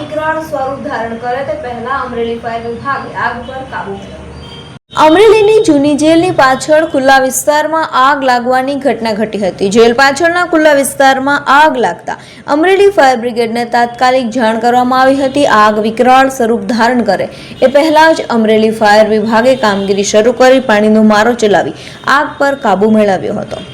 વિકરાળ સ્વરૂપ ધારણ કરે તે પહેલા અમરેલી ફાયર વિભાગે આગ પર કાબુ મેળવ્યો અમરેલીની જૂની જેલની પાછળ ખુલ્લા વિસ્તારમાં આગ લાગવાની ઘટના ઘટી હતી. જેલ પાછળના ખુલ્લા વિસ્તારમાં આગ લાગતા અમરેલી ફાયર બ્રિગેડને તાત્કાલિક જાણ કરવામાં આવી હતી. આગ વિકરાળ સ્વરૂપ ધારણ કરે એ પહેલા જ અમરેલી ફાયર વિભાગે કામગીરી શરૂ કરી પાણીનો મારો ચલાવી આગ પર કાબુ મેળવ્યો હતો.